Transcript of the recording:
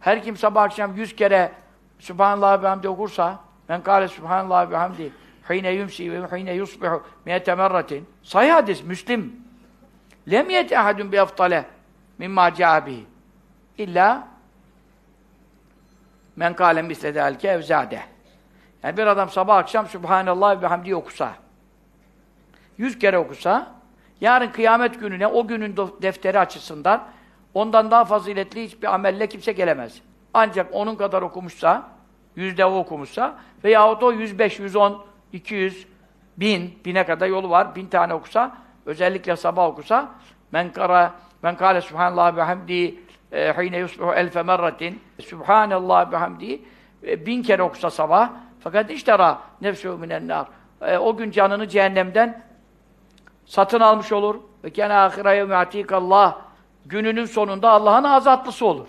Her kim sabah akşam yüz kere Subhanallah ve hamdi okursa men kâle Subhanallah ve hamdi hine yumsi ve hine yusbihu miyete merratin. Sahih hadis, Müslim. Lem yet ahadun bi eftale mimma ca'a bihi illa men kâle misle delke evzâde yani bir adam sabah akşam Subhanallah ve hamdi okusa yüz kere okusa yarın kıyamet gününe o günün defteri açısından ondan daha faziletli hiçbir amelle kimse gelemez. Ancak onun kadar okumuşsa, yüzde o okumuşsa veyahut o 105, 110, 200, bin, bine kadar yolu var. Bin tane okusa, özellikle sabah okusa men kara men kâle subhanallah ve hamdi e, hine yusbihu elfe merratin subhanallah ve hamdi e, bin kere okusa sabah fakat iştera nefsuhu minen nar. E, o gün canını cehennemden satın almış olur. Ve kâne âhire yevmi Allah gününün sonunda Allah'ın azatlısı olur.